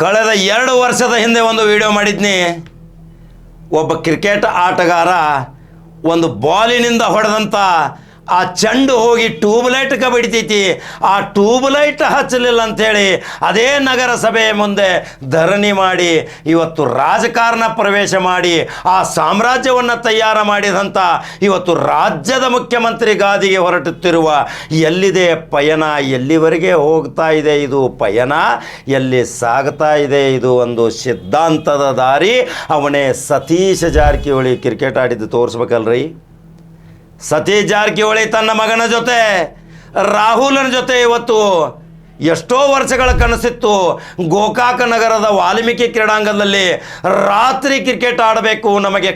ಕಳೆದ ಎರಡು ವರ್ಷದ ಹಿಂದೆ ಒಂದು ವಿಡಿಯೋ ಮಾಡಿದ್ನಿ. ಒಬ್ಬ ಕ್ರಿಕೆಟ್ ಆಟಗಾರ ಒಂದು ಬಾಲಿನಿಂದ ಹೊಡೆದಂಥ ಆ ಚೆಂಡು ಹೋಗಿ ಟ್ಯೂಬ್ಲೈಟ್ ಬಡಿತೈತಿ. ಆ ಟ್ಯೂಬ್ಲೈಟ್ ಹಚ್ಚಲಿಲ್ಲ ಅಂಥೇಳಿ ಅದೇ ನಗರಸಭೆಯ ಮುಂದೆ ಧರಣಿ ಮಾಡಿ ಇವತ್ತು ರಾಜಕಾರಣ ಪ್ರವೇಶ ಮಾಡಿ ಆ ಸಾಮ್ರಾಜ್ಯವನ್ನು ತಯಾರು ಮಾಡಿದಂಥ ಇವತ್ತು ರಾಜ್ಯದ ಮುಖ್ಯಮಂತ್ರಿ ಗಾದಿಗೆ ಹೊರಟುತ್ತಿರುವ ಎಲ್ಲಿದೆ ಪಯಣ? ಎಲ್ಲಿವರೆಗೆ ಹೋಗ್ತಾ ಇದೆ ಇದು ಪಯಣ? ಎಲ್ಲಿ ಸಾಗ್ತಾ ಇದೆ ಇದು ಒಂದು ಸಿದ್ಧಾಂತದ ದಾರಿ. ಅವನೇ ಸತೀಶ ಜಾರಕಿಹೊಳಿ ಕ್ರಿಕೆಟ್ ಆಡಿದ್ದು ತೋರಿಸ್ಬೇಕಲ್ರಿ? ಸತೀಶ್ ಜಾರಕಿಹೊಳಿ ತನ್ನ ಮಗನ ಜೊತೆ, ರಾಹುಲನ ಜೊತೆ ಇವತ್ತು ಎಷ್ಟೋ ವರ್ಷಗಳ ಕನಸಿತ್ತು. ಗೋಕಾಕ ನಗರದ ವಾಲ್ಮೀಕಿ ಕ್ರೀಡಾಂಗಣದಲ್ಲಿ ರಾತ್ರಿ ಕ್ರಿಕೆಟ್ ಆಡಬೇಕು, ನಮಗೆ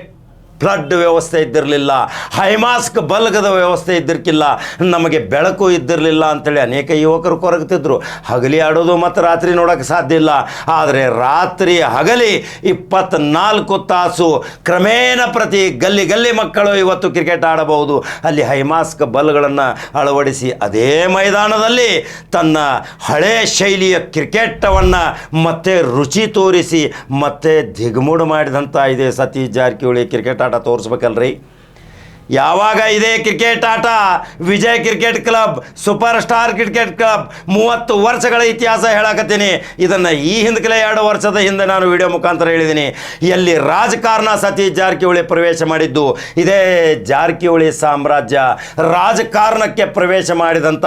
ಫ್ಲಡ್ ವ್ಯವಸ್ಥೆ ಇದ್ದಿರಲಿಲ್ಲ ಹೈಮಾಸ್ಕ್ ಬಲ್ಗದ ವ್ಯವಸ್ಥೆ ಇದ್ದಿರಕ್ಕಿಲ್ಲ ನಮಗೆ ಬೆಳಕು ಇದ್ದಿರಲಿಲ್ಲ ಅಂಥೇಳಿ ಅನೇಕ ಯುವಕರು ಕೊರಗ್ತಿದ್ರು ಹಗಲಿ ಆಡೋದು ಮತ್ತು ರಾತ್ರಿ ನೋಡೋಕ್ಕೆ ಸಾಧ್ಯ ಇಲ್ಲ. ಆದರೆ ರಾತ್ರಿ ಹಗಲಿ ಇಪ್ಪತ್ನಾಲ್ಕು ತಾಸು ಕ್ರಮೇಣ ಪ್ರತಿ ಗಲ್ಲಿ ಗಲ್ಲಿ ಮಕ್ಕಳು ಇವತ್ತು ಕ್ರಿಕೆಟ್ ಆಡಬಹುದು. ಅಲ್ಲಿ ಹೈಮಾಸ್ಕ್ ಬಲ್ಗಳನ್ನು ಅಳವಡಿಸಿ ಅದೇ ಮೈದಾನದಲ್ಲಿ ತನ್ನ ಹಳೆ ಶೈಲಿಯ ಕ್ರಿಕೆಟವನ್ನು ಮತ್ತೆ ರುಚಿ ತೋರಿಸಿ ಮತ್ತೆ ದಿಗ್ಮೂಡು ಮಾಡಿದಂಥ ಇದೆ ಸತೀಶ್ ಜಾರಕಿಹೊಳಿ ಕ್ರಿಕೆಟ್ ಆಟ ತೋರಿಸ್ಬೇಕಲ್ರಿ. ಯಾವಾಗ ಇದೇ ಕ್ರಿಕೆಟ್ ಆಟ? Vijay cricket club super star cricket club, ಮೂವತ್ತು ವರ್ಷಗಳ ಇತಿಹಾಸ ಹೇಳಕತ್ತೀನಿ. ಇದನ್ನು ಈ ಹಿಂದಕಲೇ ಎರಡು ವರ್ಷದ ಹಿಂದೆ ನಾನು ವಿಡಿಯೋ ಮುಖಾಂತರ ಹೇಳಿದ್ದೀನಿ ಎಲ್ಲಿ ರಾಜಕಾರಣ ಸತೀಶ್ ಜಾರಕಿಹೊಳಿ ಪ್ರವೇಶ ಮಾಡಿದ್ದು, ಇದೇ ಜಾರಕಿಹೊಳಿ ಸಾಮ್ರಾಜ್ಯ ರಾಜಕಾರಣಕ್ಕೆ ಪ್ರವೇಶ ಮಾಡಿದಂಥ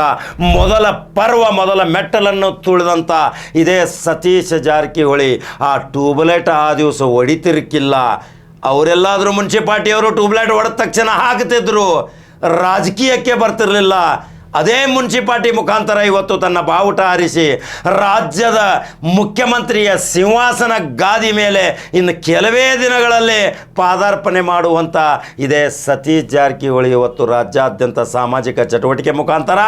ಮೊದಲ ಪರ್ವ, ಮೊದಲ ಮೆಟ್ಟಲನ್ನು ತುಳಿದಂಥ ಇದೇ ಸತೀಶ್ ಜಾರಕಿಹೊಳಿ. ಆ ಟ್ಯೂಬ್ಲೈಟ್ ಆ ದಿವಸ ಹೊಡಿತಿರ್ಕಿಲ್ಲ. ಅವರೆಲ್ಲಾದರೂ ಮುನ್ಸಿಪಾಲ್ಟಿಯವರು ಟ್ಯೂಬ್ಲೈಟ್ ಹೊಡೆದ ತಕ್ಷಣ ಹಾಕ್ತಿದ್ರು. ರಾಜಕೀಯಕ್ಕೆ ಬರ್ತಿರ್ಲಿಲ್ಲ. ಅದೇ ಮುನ್ಸಿಪಾಲ್ಟಿ ಮುಖಾಂತರ ಇವತ್ತು ತನ್ನ ಬಾವುಟ ಹಾರಿಸಿ ರಾಜ್ಯದ ಮುಖ್ಯಮಂತ್ರಿಯ ಸಿಂಹಾಸನ ಗಾದಿ ಮೇಲೆ ಇನ್ನು ಕೆಲವೇ ದಿನಗಳಲ್ಲಿ ಪಾದಾರ್ಪಣೆ ಮಾಡುವಂಥ ಇದೇ ಸತೀಶ್ ಜಾರಕಿಹೊಳಿ ಇವತ್ತು ರಾಜ್ಯಾದ್ಯಂತ ಸಾಮಾಜಿಕ ಚಟುವಟಿಕೆ ಮುಖಾಂತರ,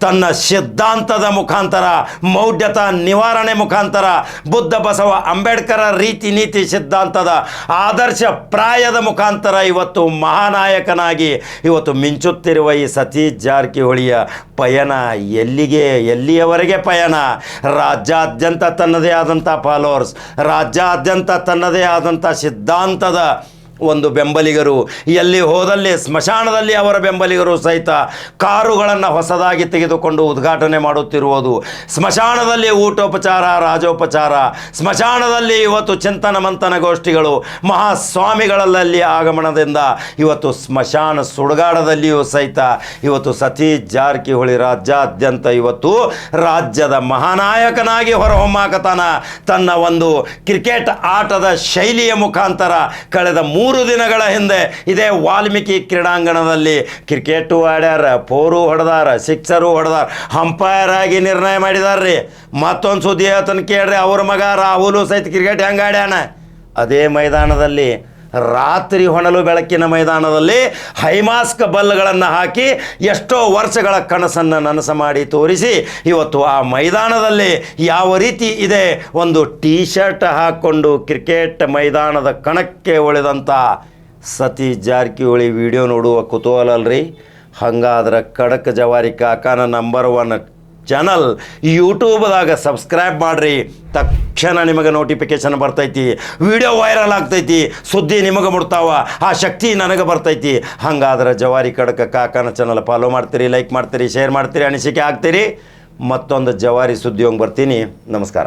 ತನ್ನ ಸಿದ್ಧಾಂತದ ಮುಖಾಂತರ, ಮೌಢ್ಯತಾ ನಿವಾರಣೆ ಮುಖಾಂತರ, ಬುದ್ಧ ಬಸವ ಅಂಬೇಡ್ಕರ ರೀತಿ ನೀತಿ ಸಿದ್ಧಾಂತದ ಆದರ್ಶ ಪ್ರಾಯದ ಮುಖಾಂತರ ಇವತ್ತು ಮಹಾನಾಯಕನಾಗಿ ಇವತ್ತು ಮಿಂಚುತ್ತಿರುವ ಈ ಸತೀಶ್ ಜಾರಕಿಹೊಳಿಯ ಪಯಣ ಎಲ್ಲಿಗೆ ಎಲ್ಲಿಯವರೆಗೆ ಪಯಣ? ರಾಜ್ಯಾದ್ಯಂತ ತನ್ನದೇ ಆದಂಥ ಫಾಲೋವರ್ಸ್ ರಾಜ್ಯಾದ್ಯಂತ ತನ್ನದೇ ಆದಂಥ ಸಿದ್ಧಾಂತದ ಒಂದು ಬೆಂಬಲಿಗರು. ಎಲ್ಲಿ ಹೋದಲ್ಲಿ, ಸ್ಮಶಾನದಲ್ಲಿ ಅವರ ಬೆಂಬಲಿಗರು ಸಹಿತ ಕಾರುಗಳನ್ನು ಹೊಸದಾಗಿ ತೆಗೆದುಕೊಂಡು ಉದ್ಘಾಟನೆ ಮಾಡುತ್ತಿರುವುದು. ಸ್ಮಶಾನದಲ್ಲಿ ಊಟೋಪಚಾರ, ರಾಜೋಪಚಾರ. ಸ್ಮಶಾನದಲ್ಲಿ ಇವತ್ತು ಚಿಂತನ ಮಂಥನ ಗೋಷ್ಠಿಗಳು. ಮಹಾಸ್ವಾಮಿಗಳಲ್ಲಿ ಆಗಮನದಿಂದ ಇವತ್ತು ಸ್ಮಶಾನ ಸುಡುಗಾಡದಲ್ಲಿಯೂ ಸಹಿತ ಇವತ್ತು ಸತೀಶ್ ಜಾರಕಿಹೊಳಿ ರಾಜ್ಯಾದ್ಯಂತ ಇವತ್ತು ರಾಜ್ಯದ ಮಹಾನಾಯಕನಾಗಿ ಹೊರಹೊಮ್ಮಾಕತಾನ. ತನ್ನ ಒಂದು ಕ್ರಿಕೆಟ್ ಆಟದ ಶೈಲಿಯ ಮುಖಾಂತರ ಕಳೆದ ಮೂರು ದಿನಗಳ ಹಿಂದೆ ಇದೇ ವಾಲ್ಮೀಕಿ ಕ್ರೀಡಾಂಗಣದಲ್ಲಿ ಕ್ರಿಕೆಟು ಆಡ್ಯಾರ ಫೋರು ಹೊಡೆದಾರ, ಸಿಕ್ಸರು ಹೊಡೆದಾರ, ಅಂಪೈರ್ ಆಗಿ ನಿರ್ಣಯ ಮಾಡಿದಾರ್ರಿ. ಮತ್ತೊಂದು ಸುದ್ದಿ ಹೇಳ್ತಾನೆ ಕೇಳ್ರಿ, ಅವ್ರ ಮಗ ರಾಹುಲು ಸಹಿತ ಕ್ರಿಕೆಟ್ ಹೆಂಗೆ ಆಡ್ಯಾನ? ಅದೇ ಮೈದಾನದಲ್ಲಿ ರಾತ್ರಿ ಹೊಣಲು ಬೆಳಕಿನ ಮೈದಾನದಲ್ಲಿ ಹೈಮಾಸ್ಕ್ ಬಲ್ಗಳನ್ನು ಹಾಕಿ ಎಷ್ಟೋ ವರ್ಷಗಳ ಕನಸನ್ನು ನನಸ ಮಾಡಿ ತೋರಿಸಿ ಇವತ್ತು ಆ ಮೈದಾನದಲ್ಲಿ ಯಾವ ರೀತಿ ಇದೆ ಒಂದು ಟೀ ಶರ್ಟ್ ಹಾಕ್ಕೊಂಡು ಕ್ರಿಕೆಟ್ ಮೈದಾನದ ಕಣಕ್ಕೆ ಉಳಿದಂಥ ಸತೀಶ್ ಜಾರಕಿಹೊಳಿ ವಿಡಿಯೋ ನೋಡುವ ಕುತೂಹಲ ಅಲ್ರಿ? ಹಂಗಾದ್ರೆ ಖಡಕ್ ಜವಾರಿ ಕಾಕಾನ ನಂಬರ್ ಒನ್ ಚಾನಲ್ ಯೂಟ್ಯೂಬ್ದಾಗ ಸಬ್ಸ್ಕ್ರೈಬ್ ಮಾಡಿರಿ. ತಕ್ಷಣ ನಿಮಗೆ ನೋಟಿಫಿಕೇಶನ್ ಬರ್ತೈತಿ. ವಿಡಿಯೋ ವೈರಲ್ ಆಗ್ತೈತಿ. ಸುದ್ದಿ ನಿಮಗೆ ಮುಡ್ತಾವ ಆ ಶಕ್ತಿ ನನಗೆ ಬರ್ತೈತಿ. ಹಂಗಾದ್ರೆ ಜವಾರಿ ಕಡಕ ಕಾಕನ ಚಾನಲ್ ಫಾಲೋ ಮಾಡ್ತೀರಿ ಲೈಕ್ ಮಾಡ್ತೀರಿ ಶೇರ್ ಮಾಡ್ತೀರಿ, ಅನಿಸಿಕೆ ಆಗ್ತೀರಿ. ಮತ್ತೊಂದು ಜವಾರಿ ಸುದ್ದಿ ಹೋಗಿ ಬರ್ತೀನಿ. ನಮಸ್ಕಾರ.